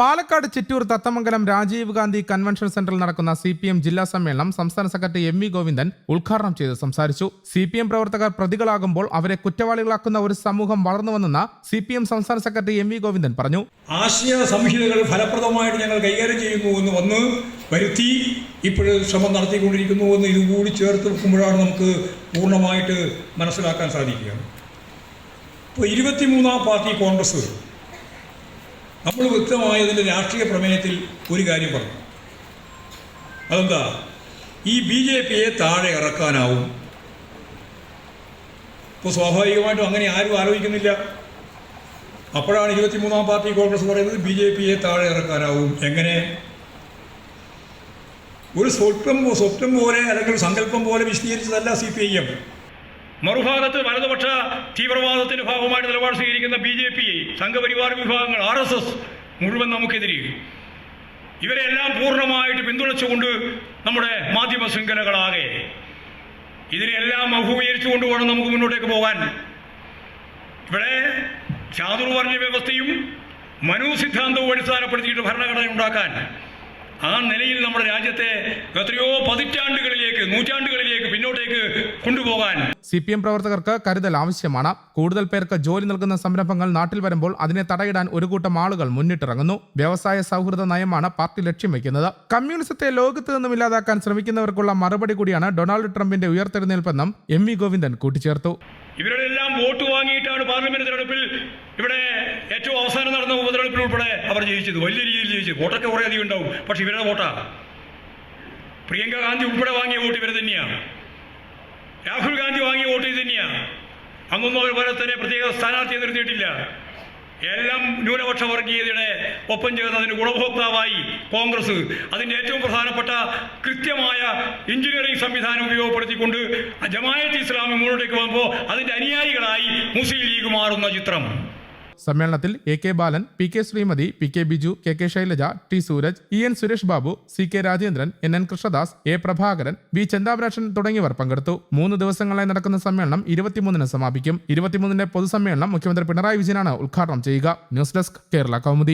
Palakkad Chittur Thathamangalam Rajiv Gandhi convention സെന്ററിൽ നടക്കുന്ന C P M ജില്ലാ സമ്മേളനം സംസ്ഥാന സെക്രട്ടറി എം വി ഗോവിന്ദൻ ഉദ്ഘാടനം ചെയ്ത് സംസാരിച്ചു. സി പി എം പ്രവർത്തകർ പ്രതികളാകുമ്പോൾ അവരെ കുറ്റവാളികളാക്കുന്ന ഒരു സമൂഹം വളർന്നുവെന്ന സി പി എം സംസ്ഥാന സെക്രട്ടറി എം വി ഗോവിന്ദൻ പറഞ്ഞു. ആശയ സംഹിതകൾ ഫലപ്രദമായിട്ട് ഞങ്ങൾ കൈകാര്യം ചെയ്യുന്നു എന്ന് വന്ന് വരുത്തി ഇപ്പോഴും ശ്രമം നടത്തിക്കൊണ്ടിരിക്കുന്നു എന്ന് ഇതുകൂടി ചേർത്ത് വെക്കുമ്പോഴാണ് നമുക്ക് പൂർണമായിട്ട് മനസ്സിലാക്കാൻ സാധിക്കുക. ഇപ്പോൾ ഇരുപത്തിമൂന്നാം പാർട്ടി കോൺഗ്രസ് നമ്മൾ വ്യക്തമായതിന്റെ രാഷ്ട്രീയ പ്രമേയത്തിൽ ഒരു കാര്യം പറഞ്ഞു. അതെന്താ? ഈ ബി ജെ പിയെ താഴെ ഇറക്കാനാവും. ഇപ്പോൾ സ്വാഭാവികമായിട്ടും അങ്ങനെ ആരും ആലോചിക്കുന്നില്ല. അപ്പോഴാണ് ഇരുപത്തിമൂന്നാം പാർട്ടി കോൺഗ്രസ് പറയുന്നത് ബി ജെ പിയെ താഴെ ഇറക്കാനാവും. എങ്ങനെ? ഒരു സ്വപ്നം സ്വപ്നം പോലെ അല്ലെങ്കിൽ സങ്കല്പം പോലെ വിശദീകരിച്ചതല്ല സി പി ഐ എം. മറുഭാഗത്ത് വലതുപക്ഷ തീവ്രവാദത്തിന്റെ ഭാഗമായിട്ട് നിലപാട് സ്വീകരിക്കുന്ന ബി ജെ പി സംഘപരിവാർ വിഭാഗങ്ങൾ ആർ എസ് എസ് മുഴുവൻ നമുക്കെതിരെ. ഇവരെല്ലാം പൂർണമായിട്ട് പിന്തുണച്ചുകൊണ്ട് നമ്മുടെ മാധ്യമ ശൃംഖലകളാകെ. ഇതിനെല്ലാം അഭിമുഖീകരിച്ചുകൊണ്ട് വേണം നമുക്ക് മുന്നോട്ടേക്ക് പോകാൻ. ഇവിടെ ചാതുർവർണ വ്യവസ്ഥയും മനു സിദ്ധാന്തവും അടിസ്ഥാനപ്പെടുത്തിയിട്ട് ഭരണഘടന ഉണ്ടാക്കാൻ ആ നിലയിൽ നമ്മുടെ രാജ്യത്തെ എത്രയോ പതിറ്റാണ്ടുകളിലേക്ക് നൂറ്റാണ്ടുകളിലേക്ക് പിന്നോട്ടേക്ക് കൊണ്ടുപോകാൻ. സി പി എം പ്രവർത്തകർക്ക് കരുതൽ ആവശ്യമാണ്. കൂടുതൽ പേർക്ക് ജോലി നൽകുന്ന സംരംഭങ്ങൾ നാട്ടിൽ വരുമ്പോൾ അതിനെ തടയിടാൻ ഒരു കൂട്ടം ആളുകൾ മുന്നിട്ടിറങ്ങുന്നു. വ്യവസായ സൗഹൃദ നയമാണ് പാർട്ടി ലക്ഷ്യം വെക്കുന്നത്. കമ്മ്യൂണിസത്തെ ലോകത്ത് നിന്നും ഇല്ലാതാക്കാൻ ശ്രമിക്കുന്നവർക്കുള്ള മറുപടി കൂടിയാണ് ഡൊണാൾഡ് ട്രംപിന്റെ ഉയർത്തെഴുന്നേൽപ്പെന്നും എം വി ഗോവിന്ദൻ കൂട്ടിച്ചേർത്തു. ഇവരുടെ എല്ലാം വോട്ട് വാങ്ങിയിട്ടാണ് പാർലമെന്റ് തെരഞ്ഞെടുപ്പിൽ ഇവിടെ ഏറ്റവും നടന്ന ഉപതെരഞ്ഞെടുപ്പിൽ ഉൾപ്പെടെ അവർ ജയിച്ചത്. വലിയ രീതിയിൽ ജയിച്ചു. വോട്ടൊക്കെ കുറേ അധികം ഉണ്ടാവും. പക്ഷെ ഇവരുടെ വോട്ടാ. പ്രിയങ്ക ഗാന്ധി ഉൾപ്പെടെ വാങ്ങിയ വോട്ട് ഇവർ തന്നെയാണ് രാഹുൽ ഗാന്ധി വാങ്ങിയ വോട്ട് ഇത് തന്നെയാണ് അന്നൊന്നും അവർ തന്നെ പ്രത്യേക സ്ഥാനാർത്ഥിയെ നിർത്തിയിട്ടില്ല. എല്ലാം ന്യൂനപക്ഷ വർഗീയതയുടെ ഒപ്പം ചേർന്ന് അതിന് ഗുണഭോക്താവായി കോൺഗ്രസ്. അതിന്റെ ഏറ്റവും പ്രധാനപ്പെട്ട കൃത്യമായ എഞ്ചിനീയറിംഗ് സംവിധാനം ഉപയോഗപ്പെടുത്തിക്കൊണ്ട് ജമായത്ത് ഇസ്ലാമി മുന്നോട്ടേക്ക് പോകുമ്പോൾ അതിന്റെ അനുയായികളായി മുസ്ലിം ലീഗ് മാറുന്ന ചിത്രം. സമ്മേളനത്തിൽ A K Balan P K Sreemathi P K Biju K K Shailaja T Sooraj E N Suresh Babu C K Rajendran N N Krishnadas A Prabhakaran B ചന്താപരാക്ഷൻ തുടങ്ങിയവർ പങ്കെടുത്തു. മൂന്ന് ദിവസങ്ങളായി നടക്കുന്ന സമ്മേളനം ഇരുപത്തിമൂന്നിന് സമാപിക്കും. ഇരുപത്തിമൂന്നിന്റെ പൊതുസമ്മേളനം മുഖ്യമന്ത്രി പിണറായി വിജയനാണ് ഉദ്ഘാടനം ചെയ്യുക. News desk Kerala Kaumudi.